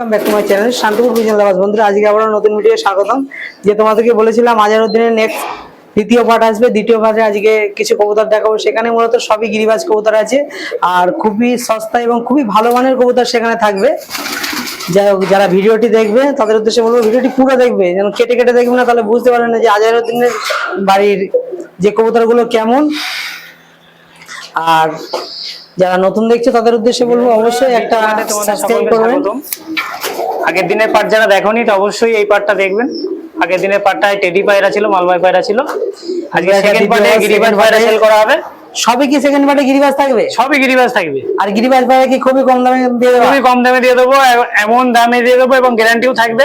Welcome back to my channel Shantipur Bijan lovers বন্ধুরা, আজকে আবার নতুন ভিডিও স্বাগতম। যে তোমাদেরকে বলেছিলাম আজারউদ্দিনের নেক্সট দ্বিতীয় পার্ট আসবে। দ্বিতীয় পার্টে আজকে কিছু কবুতর দেখাবো। সেখানে মূলত সবই গিরিবাজ কবুতর আছে। আর খুবই সস্তা এবং খুবই ভালো মানের কবুতর সেখানে থাকবে। যাই হোক, যারা ভিডিওটি দেখবে, তাদের উদ্দেশ্যে বলব, ভিডিওটি পুরো দেখবে। যেন কেটে কেটে দেখবে না, তাহলে বুঝতে পারবে না যে আজারউদ্দিনের বাড়ির যে কবুতরগুলো কেমন। আর যারা নতুন দেখছ তাদের উদ্দেশ্যে বলব অবশ্যই একটা চ্যানেলে তোমাদের সাবস্ক্রাইব করবেন। আগের দিনের পার্ট যারা দেখোনি তো অবশ্যই এই পার্টটা দেখবেন। আগের দিনের পার্টটায় টেডি পায়রা ছিল মালবাই পায়রা ছিল। আজকে সেকেন্ড পার্টে গিরিবাজ পায়রা সেল করা হবে। সবই কি সেকেন্ড পার্টে গিরিবাজ থাকবে? সবই গিরিবাজ থাকবে। আর গিরিবাজ পায়রা কি খুবই কম দামে দিয়ে দেবে? খুবই কম দামে দিয়ে দেবো এমন দামে দিয়ে দেবো এবং গ্যারান্টিও থাকবে।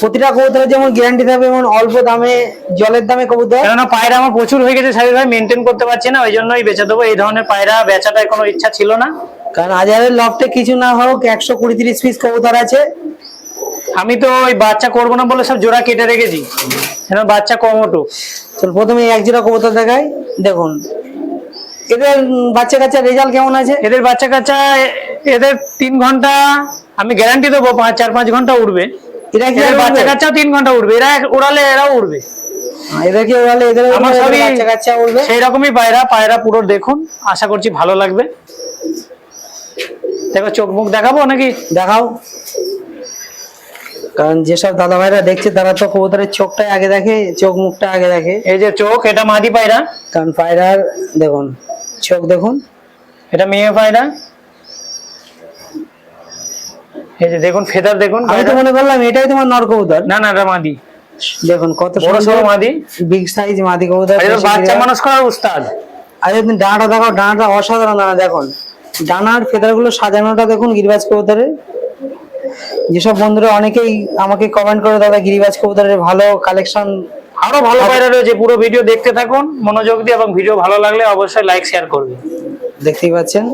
প্রতিটা কবুতরের যেমন গ্যারান্টি থাকবে যেমন অল্প দামে জলের দামে কবুতর। কেননা পায়রা আমার প্রচুর হয়ে গেছে সাহেব ভাই মেনটেন করতে পারছি না ওই জন্যই বেচে দেবো। এই ধরনের পায়রা বেচাটা কোনো ইচ্ছা ছিল না। কারণ হাজারের লফটে কিছু না হোক একশো কুড়ি তিরিশ পিস কবুতর আছে। আমি তো ওই বাচ্চা করব না বলে সব জোড়া কেটে রেখেছি। বাচ্চা কম চল প্রথমে এক জোড়া কবুতর দেখাই। দেখুন এদের বাচ্চা কাচ্চা রেজাল্ট কেমন আছে? এদের বাচ্চা কাচ্চা এদের তিন ঘণ্টা আমি গ্যারান্টি দেবো পাঁচ চার পাঁচ ঘণ্টা উঠবে এরা কি বাচ্চা? কাচ্চাও তিন ঘণ্টা উঠবে এরা উড়ালে এরাও উঠবে এদের কি এদের আমার সবই বাচ্চা কাচ্চা উঠবে সেই রকমই পায়রা পায়রা পুরো দেখুন আশা করছি ভালো লাগবে। দেখো চোখ মুখ দেখাবো নাকি? দেখাও। কারণ যেসব দাদা ভাইরা দেখছে তারা তো কবুতরের চোখটাই আগে দেখে চোখ মুখটা আগে দেখে। এই যে চোখ এটা মাদি পায়রা। কারণ পায়রার দেখুন চোখ দেখুন। এটা মেয়ে পায়রা এই যে দেখুন ফেদার দেখুন আমি তো মনে করলাম এটাই তোমার নর কবুতর না না এটা মাদি। দেখুন কত বড় মাদি। বিগ সাইজ মাদি কবুতর। বাচ্চা মানুষ করার উস্তাদ। আর যদি ডানাটা দেখো ডানাটা অসাধারণ ডানা দেখুন। ডানার ফেদারগুলো সাজানোটা দেখুন গিরিবাজ কবুতরের। যেসব বন্ধুরা অনেকেই আমাকে কমেন্ট করে দাদা গিরিবাজ কবুতরের ভালো কালেকশন আরও ভালো পায়রা রয়েছে পুরো ভিডিও দেখতে থাকুন মনোযোগ দিয়ে এবং ভিডিও ভালো লাগলে অবশ্যই লাইক শেয়ার করবে দেখতেই পাচ্ছেন।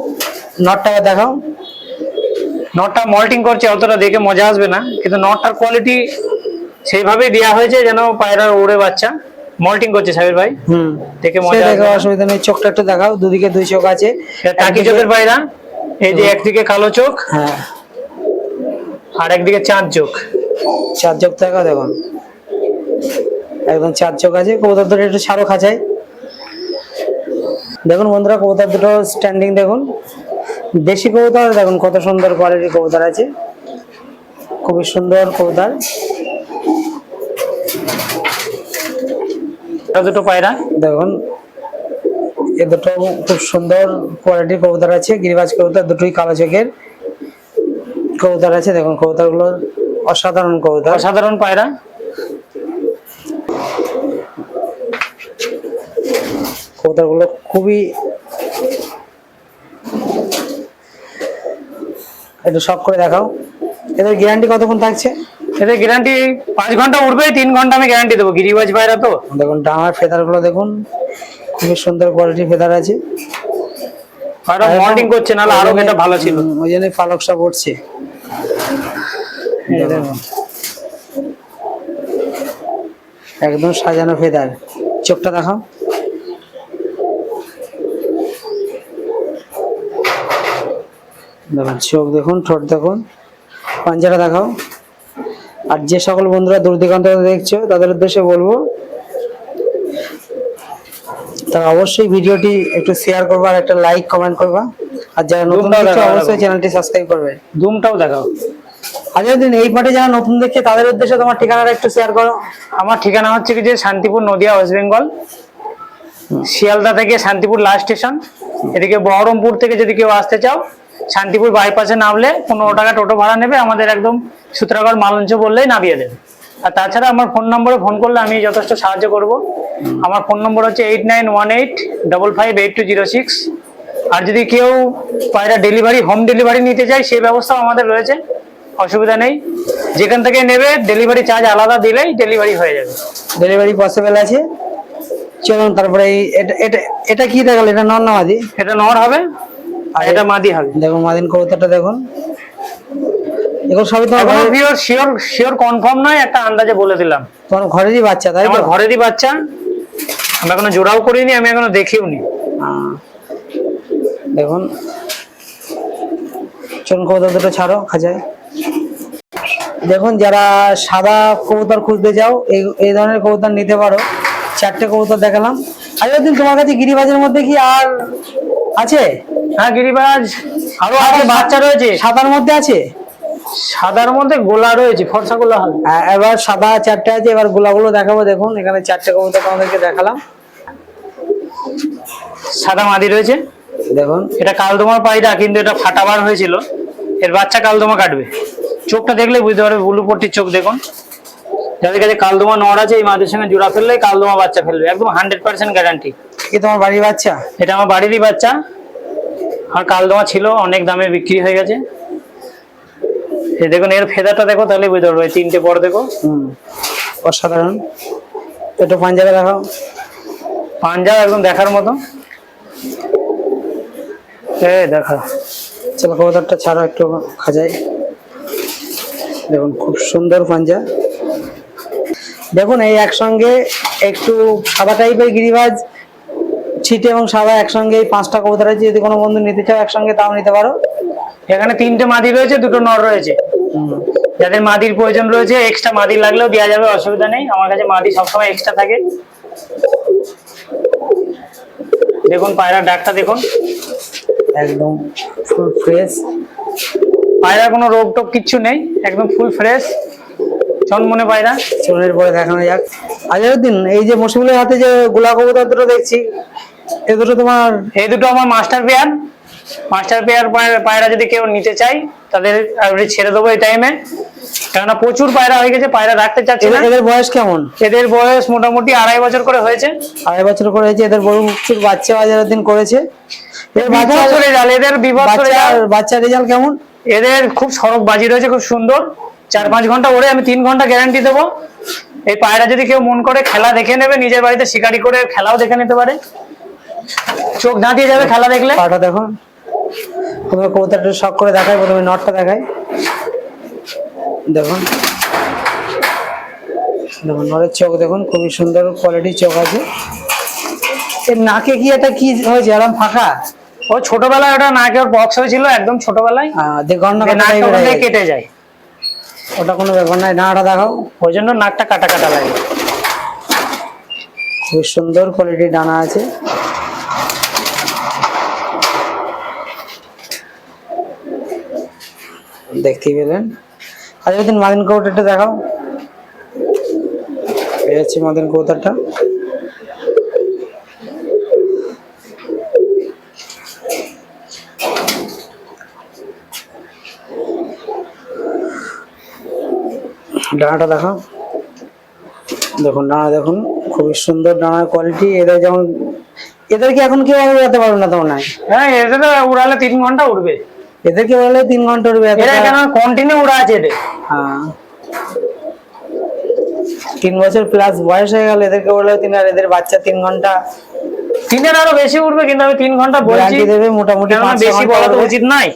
নটটাকে দেখাও। নটটা মল্টিং করছে অতটা দেখে মজা আসবে না কিন্তু নটটার কোয়ালিটি সেইভাবেই দেওয়া হয়েছে যেন পায়রার উড়ে বাচ্চা। মল্টিং করছে সাবির ভাই হুম। দেখে মজা দেখো আসবে। অসুবিধা নেই চোখটা একটু দেখাও দুদিকে দুই চোখ আছে। টাকি চোখের পায়রা এই যে একদিকে কালো চোখ হ্যাঁ। আর একদিকে চাঁদ চোখ। চাঁদ চোখ দেখাও দেখুন। একদম চার চোখ আছে কবুতর দুটো একটু ছাড়ো খাঁচায়। দেখুন বন্ধুরা কবুতর দুটো স্ট্যান্ডিং দেখুন। দেশি কবুতর দেখুন কত সুন্দর কোয়ালিটির কবুতর আছে। খুবই সুন্দর কবুতর। দুটো পায়রা? দেখুন এ দুটো খুব সুন্দর কোয়ালিটির কবুতর আছে গিরিবাজ কবুতর দুটোই কালো চোখের কবুতর আছে। দেখুন কবুতরগুলো অসাধারণ কবুতর। অসাধারণ পায়রা। কবুতরগুলো খুবই একটু শখ করে দেখাও। এদের গ্যারান্টি কতক্ষণ থাকছে? এদের গ্যারান্টি পাঁচ ঘণ্টা উঠবে তিন ঘণ্টা আমি গ্যারান্টি দেবো। গিরিবাজ পায়রা তো। দেখুন ডাঙার ফেদারগুলো দেখুন খুবই সুন্দর কোয়ালিটির ফেদার আছে। মল্টিং করছে নাহলে আরও এটা ভালো ছিল। ওই উঠছে। এই দেখুন। একদম সাজানো ফেদার। চোখটা দেখাও। দেখুন চোখ দেখুন ঠোঁট দেখুন। পাঞ্জাটা দেখাও। আর যে সকল বন্ধুরা দূর দিগন্ত দেখছ তাদের উদ্দেশ্যে বলব তারা অবশ্যই ভিডিওটি একটু শেয়ার করবা আর একটা লাইক কমেন্ট করবা। আর যারা নতুন দেখছ অবশ্যই চ্যানেলটি সাবস্ক্রাইব করবে। দুমটাও দেখাও। আজকের দিন এই পাটে যারা নতুন দেখছে তাদের উদ্দেশ্যে তোমার ঠিকানাটা একটু শেয়ার করো। আমার ঠিকানা হচ্ছে কি যে শান্তিপুর নদিয়া ওয়েস্ট বেঙ্গল শিয়ালদা থেকে শান্তিপুর লাস্ট স্টেশন এদিকে বহরমপুর থেকে যদি কেউ আসতে চাও শান্তিপুর বাইপাসে নামলে পনেরো টাকা টোটো ভাড়া নেবে আমাদের একদম সূত্রাগড় মালঞ্চ বললেই নামিয়ে দেবে। আর তাছাড়া আমার ফোন নম্বরে ফোন করলে আমি যথেষ্ট সাহায্য করব। আমার ফোন নম্বর হচ্ছে eight nine one eight double five eight two zero six আর যদি কেউ পায়রা ডেলিভারি হোম ডেলিভারি নিতে চায় সেই ব্যবস্থাও আমাদের রয়েছে। অসুবিধা নেই। যেখান থেকে নেবে ডেলিভারি চার্জ আলাদা দিলেই ডেলিভারি হয়ে যাবে। ডেলিভারি পসিবল আছে। চলুন তারপরে এটা এটা এটা কি দেখাল? এটা নর নামাদি এটা নর হবে। আর এটা মাদি হবে দেখুন মাদিন কবুতরটা দেখুন। সবই তোমার ঘরে- শিওর শিওর কনফার্ম নয় একটা আন্দাজে বলে দিলাম। তোমার ঘরেরই বাচ্চা তাই আমার ঘরেরই বাচ্চা। এখনও জোড়াও করিনি আমি এখনও দেখিও নি দেখুন। কবুতর দুটো ছাড়ো খাঁচায় দেখুন যারা সাদা কবুতর খুঁজতে চাও এই এই ধরনের কবুতর নিতে পারো। চারটে কবুতর দেখালাম। আগের দিন তোমার কাছে গিরিবাজের মধ্যে কি আর আছে? হ্যাঁ গিরিবাজ। আরও আছে বাচ্চা রয়েছে? সাদার মধ্যে আছে? সাদার মধ্যে গোলা রয়েছে ফর্সা গোলা হবে। আ- এবার সাদা চারটে আছে এবার গোলাগুলো দেখাবো দেখুন এখানে চারটে কবুতর তোমাদেরকে দেখালাম। সাদা মাদি রয়েছে। দেখুন। এটা কালদমা পায়রা কিন্তু এটা ফাটাবার হয়েছিল। এর বাচ্চা কালদমা কাটবে। চোখটা দেখলে বুঝতে পারবে ব্লু পট্টির চোখ দেখুন। যাদের কাছে কালদমা নড় আছে এই মাদের সঙ্গে জোড়া ফেললে কালদমা বাচ্চা ফেলবে একদম হান্ড্রেড পার্সেন্ট গ্যারান্টি কি তোমার বাড়ির বাচ্চা? এটা আমার বাড়িরই বাচ্চা। আর কাল কালদমা ছিল অনেক দামে বিক্রি হয়ে গেছে। এই দেখুন এর ফেদারটা দেখো তাহলে বুঝতে পারবে তিনটে পর দেখো। অসাধারণ। একটু পাঞ্জাবে দেখাও। পাঞ্জাব একদম দেখার মতো। এই দেখা চলো কবুতরটা ছাড়ো একটু খাজাই। দেখুন খুব সুন্দর পাঞ্জা দেখুন এই একসঙ্গে একটু সাদা টাইপের গিরিবাজ ছিটে এবং সাদা একসঙ্গে এই পাঁচটা কবুতর আছে। যদি কোনো বন্ধু নিতে চাও একসঙ্গে তাও নিতে পারো। এখানে তিনটে মাদি রয়েছে দুটো নর রয়েছে। যাদের মাদির প্রয়োজন রয়েছে এক্সট্রা মাদি লাগলেও দেওয়া যাবে অসুবিধা নেই। আমার কাছে মাদি সবসময় এক্সট্রা থাকে। দেখুন পায়রার ডাকটা দেখুন। একদম ফুল ফ্রেশ পায়রার কোনো রোগ টোগ কিচ্ছু নেই একদম ফুল ফ্রেশ চনমনে পায়রা। চলনের পরে দেখানো যাক। আজহারুদ্দিন এই যে মশিমুলের হাতে যে গোলা কবুতর দুটো দেখছি এ দুটো তোমার এই দুটো আমার মাস্টার পেয়ার। মাস্টার পেয়ার পায়রা যদি কেউ নিতে চাই তাদের ছেড়ে দেবো এই টাইমে কেননা প্রচুর পায়রা হয়ে গেছে পায়রা রাখতে চাচ্ছি না। এদের- বয়স কেমন? এদের বয়স মোটামুটি আড়াই বছর করে হয়েছে। আড়াই বছর করে হয়েছে এদের বড় প্রচুর বাচ্চা করেছে। বাচ্চা বিভৎস রেজাল্ট এদের বাচ্চা রেজাল্ট কেমন? এদের খুব সড়ক বাজি রয়েছে খুব সুন্দর। চার পাঁচ ঘণ্টা ওড়ে আমি তিন ঘণ্টা গ্যারান্টি দেবো। এই পায়রা যদি কেউ মন করে খেলা দেখে নেবে নিজের বাড়িতে শিকারি করে খেলাও দেখে নিতে পারে। চোখ দাঁতিয়ে যাবে খেলা দেখলে? পাটা দেখো প্রথমে কবুতরটা শখ করে দেখায় প্রথমে নটটা দেখায় দেখুন। দেখুন নরের চোখ দেখুন খুবই সুন্দর কোয়ালিটির চোখ আছে। এর নাকে কি এটা কি হয়েছে? আরাম ফাঁকা? ও ছোটবেলায় ওটা নাকে ওর বক্স হয়েছিল একদম ছোটবেলায়। নাকটা কেটে যায়। ওটা কোনো ব্যাপার নাই নাটা দেখাও। ওই জন্য নাকটা কাটা কাটা লাগে। খুবই সুন্দর কোয়ালিটির ডানা আছে। দেখতেই পেলেন। আজ দিন মাদিন কৌটারটা দেখাও। এই হচ্ছে মাদিন কৌতারটা ডানাটা দেখাও। দেখুন, ডানা দেখুন, খুবই সুন্দর ডানার কোয়ালিটি এদের যেমন এদেরকে এখন কেউ উড়াতে পারবে না নাই হ্যাঁ এদের উড়ালে তিন ঘণ্টা উঠবে এদেরকে বলে তিন ঘণ্টা উড়বে এরা কেন কন্টিনিউ উড়া আছে এদের। হ্যাঁ। তিন বছর প্লাস বয়স হয়ে গেল এদেরকে বলে তিন আর এদের বাচ্চা তিন ঘণ্টা। তিনের আরও বেশি উঠবে কিন্তু আমি তিন ঘণ্টা বলছি। দেবে মোটামুটি বেশি বলা তো উচিত নাই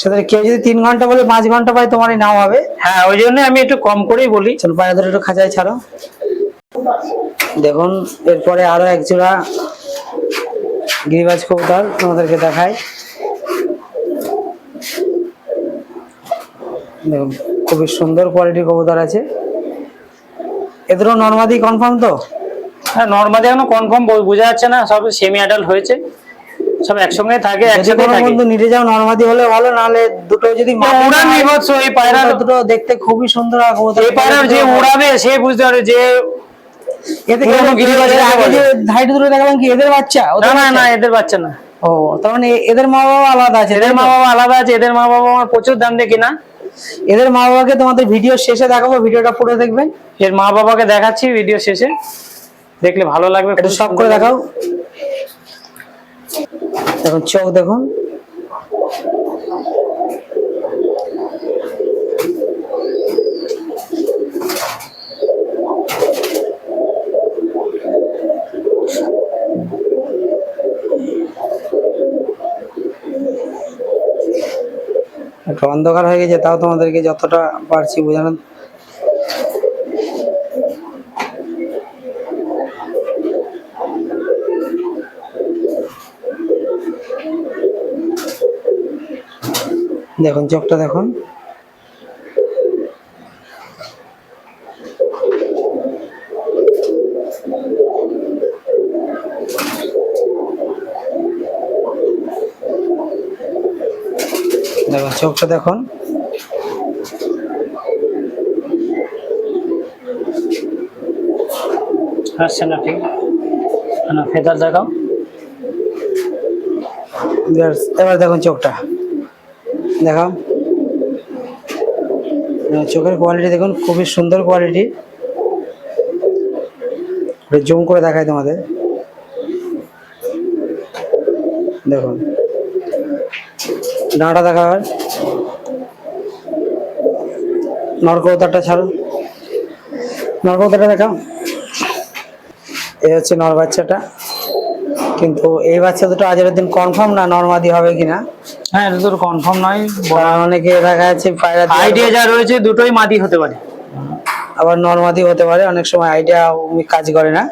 সেটা কেউ যদি তিন ঘণ্টা বলে পাঁচ ঘণ্টা পায় তোমারই নাও হবে। হ্যাঁ ওই জন্য আমি একটু কম করেই বলি। চলো পায়ে ধরে একটু খাঁচায় ছাড়ো। দেখুন এরপরে আরও এক জোড়া গিরিবাজ কবুতর তোমাদেরকে দেখায়। দেখুন খুবই সুন্দর কোয়ালিটির কবুতর আছে। এদেরও নর্মাদি কনফার্ম তো? হ্যাঁ নর্মালি এখনও কনফার্ম বোঝা যাচ্ছে না সব সেমি অ্যাডাল্ট হয়েছে। সব একসঙ্গে থাকে একসাথে থাকে। বন্ধু নিতে যাও নর্মাদি হলে ভালো নাহলে দুটো যদি উড়ান না বিভৎস এই পায়রা দুটো- দেখতে খুবই সুন্দর কবুতর। এই পায়রার যে উড়াবে সে বুঝতে পারে যে এতে পুরনো গিরিবাজের আগে যে ধাইট দূরে দেখালাম কি এদের বাচ্চা? না না না এদের বাচ্চা না। ও তার মানে এদের মা বাবা আলাদা আছে এদের মা বাবা আলাদা আছে এদের মা বাবা আমার প্রচুর দাম দিয়ে কিনা। এদের মা বাবাকে তোমাদের ভিডিও শেষে দেখাবো ভিডিওটা পুরো দেখবেন। এর মা বাবাকে দেখাচ্ছি ভিডিও শেষে। দেখলে ভালো লাগবে একটু সব করে দেখাও। দেখুন চোখ দেখুন একটু অন্ধকার হয়ে গেছে তাও তোমাদেরকে যতটা পারছি বোঝানো। দেখুন চোখটা দেখুন। চোখটা দেখুন। আসছে না ঠিক। না ফেদার দেখাও। এবার দেখুন চোখটা। দেখাও। চোখের কোয়ালিটি দেখুন খুবই সুন্দর কোয়ালিটি জুম করে দেখায় তোমাদের। দেখুন। ডাঁটা দেখা হয়। নরকৌতারটা ছাড়ো। নরকৌতারটা দেখাও। এই হচ্ছে নর বাচ্চাটা। কিন্তু এই বাচ্চা দুটো আজের দিন কনফার্ম না নর্মাদি হবে কিনা? হ্যাঁ এটা তো কনফার্ম নয় অনেকে দেখা যাচ্ছে পায়রা আইডিয়া যা রয়েছে দুটোই মাদি হতে পারে। আবার নর্মাদি হতে পারে অনেক সময় আইডিয়া কাজ করে না।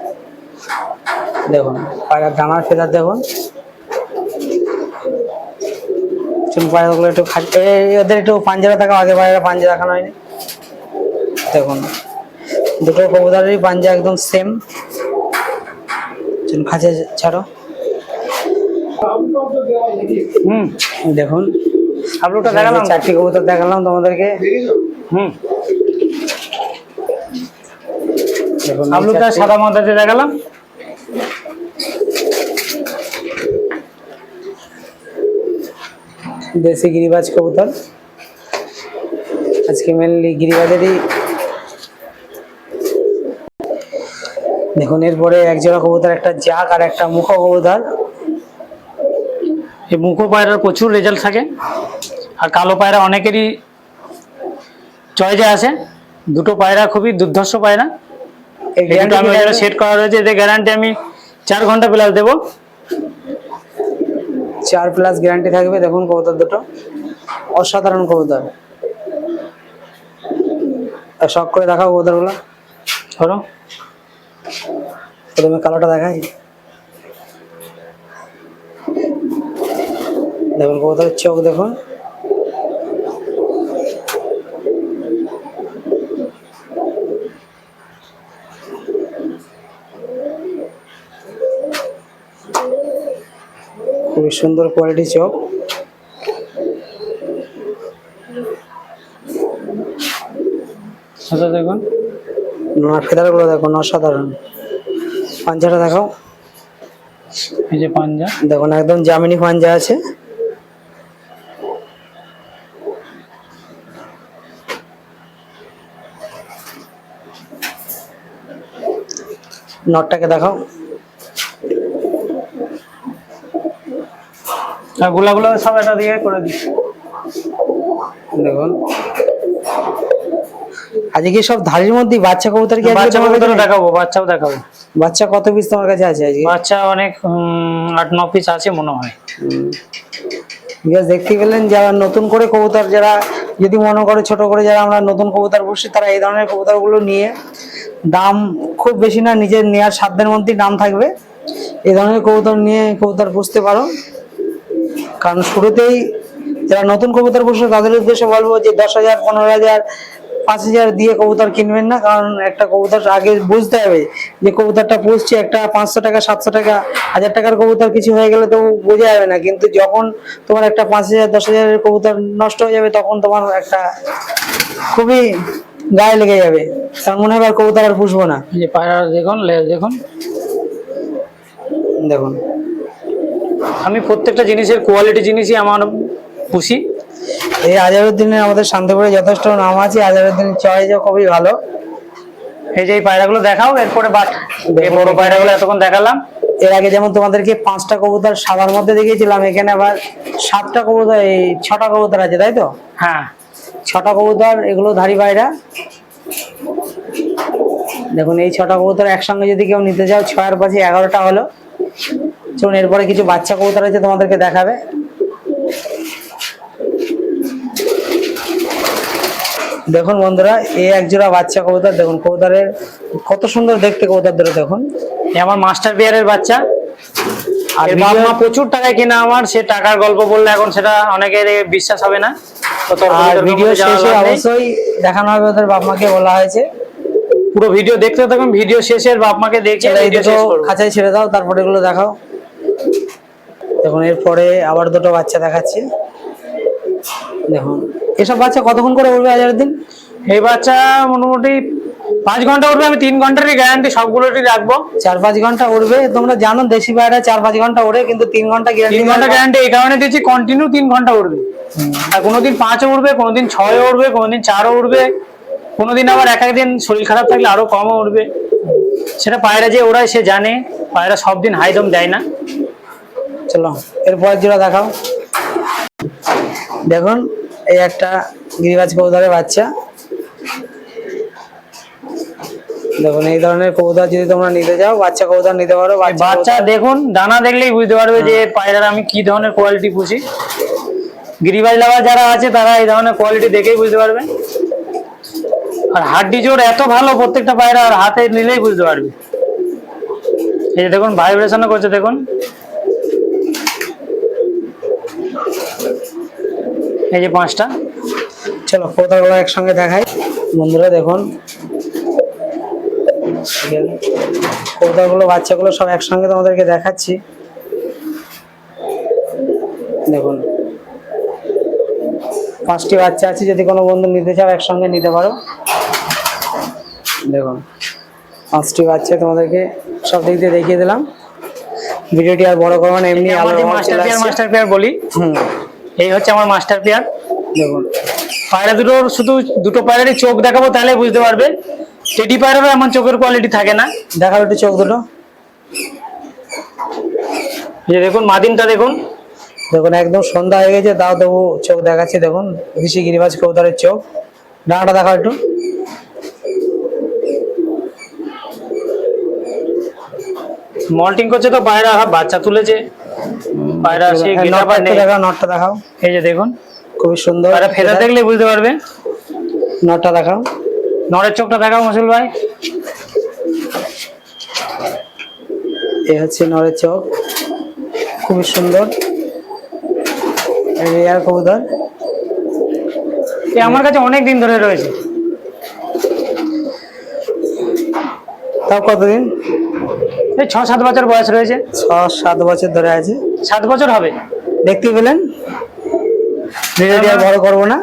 দেখুন পায়রার ডানার ফেদার দেখুন। চুন পায়রাগুলো একটু এই ওদের একটু পাঞ্জারা থাকা আগে পায়রা পাঞ্জা দেখানো হয়নি। দেখুন। দুটো কবুতরেরই পাঞ্জা একদম সেম খাঁচে ছাড়ো। হুম দেখুন। আপলোডটা দেখালাম। চারটি কবুতর দেখালাম তোমাদেরকে। হুম। এই সাদা মাথাতে দেখালাম। দেশি গিরিবাজ কবুতর। আজকে মেনলি গিরিবাজেরই দেখুন এরপরে এক জোড়া কবুতর একটা জাক আর একটা মুখ কবুতর। এই মুখো পায়রার প্রচুর রেজাল্ট থাকে। আর কালো পায়রা অনেকেরই চয়েজে আছে দুটো পায়রা খুবই দুর্ধর্ষ পায়রা। আমি সেট করা রয়েছে এতে গ্যারান্টি আমি চার ঘণ্টা প্লাস দেবো। চার প্লাস গ্যারান্টি থাকবে দেখুন কবুতর দুটো। অসাধারণ কবুতর। শখ করে দেখাও কবুতরগুলো। ধরো। প্রথমে কালোটা দেখাই। দেখুন কবুতরের চোখ দেখুন। খুবই সুন্দর কোয়ালিটি চোখ। আচ্ছা দেখুন। ফেদারগুলো দেখুন অসাধারণ পাঞ্জাটা দেখাও এই যে পাঞ্জা। দেখুন একদম জামিনি পাঞ্জা আছে। নটটাকে দেখাও আর গোলাগুলো সব এটা দিয়ে করে দিই। দেখুন। আজকে সব ধারের মধ্যে বাচ্চা কবুতর কি বাচ্চা নেই? দেখাবো বাচ্চাও দেখাবো। বাচ্চা কত পিস তোমার কাছে আছে আজকে? বাচ্চা অনেক আট ন পিস আছে মনে হয়। বিকজ দেখতে পেলেন যারা নতুন করে কবুতর যারা যদি মনে করে ছোট করে যারা আমরা নতুন কবুতর বসছি তারা এই ধরনের কবুতরগুলো নিয়ে দাম খুব বেশি না নিজের নেওয়ার সাধ্যের মধ্যেই দাম থাকবে। এই ধরনের কবুতর নিয়ে কবুতর পুষতে পারো। কারণ শুরুতেই যারা নতুন কবুতর পুষছে তাদের উদ্দেশ্যে বলব যে দশ হাজার পনেরো হাজার পাঁচ হাজার দিয়ে কবুতর কিনবেন না কারণ একটা কবুতর আগে বুঝতে হবে যে কবুতরটা পুষছে একটা পাঁচশো টাকা সাতশো টাকা হাজার টাকার কবুতর কিছু হয়ে গেলে তো বোঝা যাবে না। কিন্তু যখন তোমার একটা পাঁচ হাজার দশ হাজারের কবুতর নষ্ট হয়ে যাবে তখন তোমার একটা খুবই গায়ে লেগে যাবে। তার মনে হবে আর কবুতর আর পুষবো না। যে পায়রা দেখুন দেখুন। দেখুন। আমি প্রত্যেকটা জিনিসের কোয়ালিটি জিনিসই আমার পুষি। এই আজারুদ্দিনের আমাদের শান্তিপুরে যথেষ্ট নাম আছে। আজারুদ্দিনের চয়েসও খুবই ভালো। এই যে এই পায়রাগুলো দেখাও এরপরে বাট এই বড় পায়রাগুলো এতক্ষণ দেখালাম। এর আগে যেমন তোমাদেরকে পাঁচটা কবুতর সাদার মধ্যে দেখিয়েছিলাম এখানে আবার সাতটা কবুতর এই ছটা কবুতর আছে তাই তো? হ্যাঁ। ছটা কবুতর এগুলো ধারি পায়রা। দেখুন এই ছটা কবুতর একসঙ্গে যদি কেউ নিতে চাও ছয়ের পাশে এগারোটা হলো। চলুন এরপরে কিছু বাচ্চা কবুতর আছে তোমাদেরকে দেখাবে। দেখুন বন্ধুরা এই এক জোড়া বাচ্চা কবুতর দেখুন কবুতরের কত সুন্দর দেখতে কবুতর ধরে দেখুন। এই আমার মাস্টার বিয়ারের বাচ্চা। আর বাবা মা প্রচুর টাকায় কিনা আমার সে টাকার গল্প বললে এখন সেটা অনেকের বিশ্বাস হবে না। আর ভিডিও শেষে অবশ্যই দেখানো হবে ওদের বাপ মাকে বলা হয়েছে। পুরো ভিডিও দেখতে থাকুন ভিডিও শেষে বাপ মাকে দেখে খাঁচায় ছেড়ে দাও তারপরে এগুলো দেখাও। দেখুন এরপরে আবার দুটো বাচ্চা দেখাচ্ছি। দেখুন এসব বাচ্চা কতক্ষণ করে উঠবে হাজারের দিন এই বাচ্চা মোটামুটি পাঁচ ঘণ্টা উঠবে আমি তিন ঘন্টারই গ্যারান্টি সবগুলোরই রাখব। চার পাঁচ ঘণ্টা উঠবে তোমরা জানো দেশি পায়রা চার পাঁচ ঘণ্টা ওড়ে কিন্তু তিন ঘণ্টা তিন ঘণ্টা গ্যারান্টি এই কারণে দিচ্ছি কন্টিনিউ তিন ঘণ্টা উঠবে। আর কোনোদিন পাঁচও উঠবে কোনোদিন ছয়ও উঠবে কোনোদিন চারও উঠবে কোনোদিন আবার এক একদিন শরীর খারাপ থাকলে আরও কমও উঠবে। সেটা পায়রা যে ওরাই সে জানে পায়রা সব দিন হাইদম দেয় না। চলো এরপর যেটা দেখাও। দেখুন এই একটা গিরিবাজ কবুতরের বাচ্চা। দেখুন এই ধরনের কবুতর যদি তোমরা নিতে চাও বাচ্চা কবুতর নিতে পারো বাচ্চা বাচ্চা দেখুন দানা দেখলেই বুঝতে পারবে যে পায়রার আমি কি ধরনের কোয়ালিটি পুষি। গিরিবাজ লাভার যারা আছে তারা এই ধরনের কোয়ালিটি দেখেই বুঝতে পারবে। আর হাড্ডি জোর এত ভালো প্রত্যেকটা পায়রা আর হাতে নিলেই বুঝতে পারবে। এই যে দেখুন ভাইব্রেশনও করছে দেখুন। এই যে পাঁচটা। চলো কবুতরগুলো একসঙ্গে দেখাই। বন্ধুরা দেখুন। কবুতরগুলো বাচ্চাগুলো সব একসঙ্গে তোমাদেরকে দেখাচ্ছি। দেখুন। পাঁচটি বাচ্চা আছে যদি কোনো বন্ধু নিতে চাও একসঙ্গে নিতে পারো। দেখুন পাঁচটি বাচ্চা তোমাদেরকে সব দিক দিয়ে দেখিয়ে দিলাম। ভিডিওটি আর বড় করব না এমনি মাস্টার আসছে। মাস্টার পেয়ার বলি। হুম। এই হচ্ছে আমার মাস্টার পেয়ার দেখুন পায়রা দুটোর শুধু দুটো পায়রারই চোখ দেখাবো তাহলে বুঝতে পারবে। টেডি পায়রারও এমন চোখের কোয়ালিটি থাকে না। দেখাও একটু চোখ দুটো। যে দেখুন মাদিনটা দেখুন। দেখুন একদম সন্ধ্যা হয়ে গেছে দাও তবু চোখ দেখাচ্ছি দেখুন। বেশি গিরিবাজ কবুতরের চোখ। ডানাটা দেখাও একটু। মল্টিং করছে তো পায়রা বাচ্চা তুলেছে। পায়রা হ্যাঁ, গেটা দেখাও নটটা দেখাও। এই যে দেখুন। খুবই সুন্দর। পায়রা ফেদা দেখলে বুঝতে পারবে। নটটা দেখাও। নরের চোখটা দেখাও মসুল ভাই। এই হচ্ছে নরের চোখ। খুবই সুন্দর। রেয়ার কবুতর। এ আমার কাছে অনেক দিন ধরে রয়েছে। তাও কতদিন? এই ছ সাত বছর বয়স রয়েছে? ছ সাত বছর ধরে আছে। সাত বছর হবে? দেখতে পেলেন? ভিডিওটি আর বড় করব না।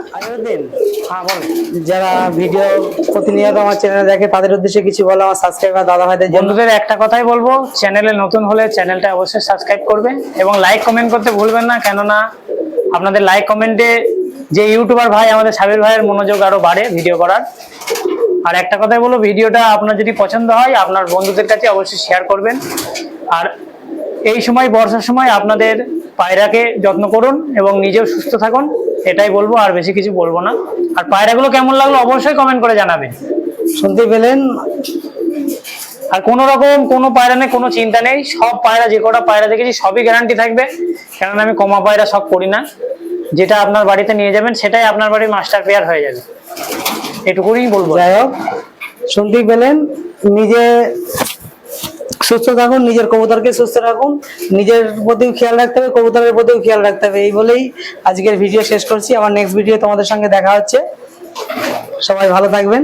বলো যারা ভিডিও প্রতিনিয়ত আমার চ্যানেলে দেখে তাদের উদ্দেশ্যে কিছু বলো আমার সাবস্ক্রাইবার দাদা ভাইদের বন্ধুদের একটা কথাই বলব চ্যানেলে নতুন হলে চ্যানেলটা অবশ্যই সাবস্ক্রাইব করবে এবং লাইক কমেন্ট করতে ভুলবেন না কেননা আপনাদের লাইক কমেন্টে যে ইউটিউবার ভাই আমাদের সাবির ভাইয়ের মনোযোগ আরও বাড়ে ভিডিও করার। আর একটা কথাই বলব ভিডিওটা আপনার যদি পছন্দ হয় আপনার বন্ধুদের কাছে অবশ্যই শেয়ার করবেন। আর এই সময় বর্ষার সময় আপনাদের পায়রাকে যত্ন করুন এবং নিজেও সুস্থ থাকুন এটাই বলব আর বেশি কিছু বলব না। আর পায়রাগুলো কেমন লাগল অবশ্যই কমেন্ট করে জানাবেন। শুনতে পেলেন। আর কোনো রকম কোনো পায়রা নেই কোনো চিন্তা নেই সব পায়রা যে কটা পায়রা দেখেছি সবই গ্যারান্টি থাকবে। কেননা আমি কমা পায়রা সব করি না। যেটা আপনার বাড়িতে নিয়ে যাবেন সেটাই আপনার বাড়ির মাস্টার পেয়ার হয়ে যাবে। এটুকুই বলব। যাই হোক শুনতেই পেলেন নিজে সুস্থ থাকুন, নিজের কবুতরকে সুস্থ রাখুন, নিজের প্রতিও খেয়াল রাখতে হবে, কবুতরের প্রতিও খেয়াল রাখতে হবে। এই বলেই আজকের ভিডিও শেষ করছি। আমার নেক্সট ভিডিও তোমাদের সঙ্গে দেখা হচ্ছে। সবাই ভালো থাকবেন।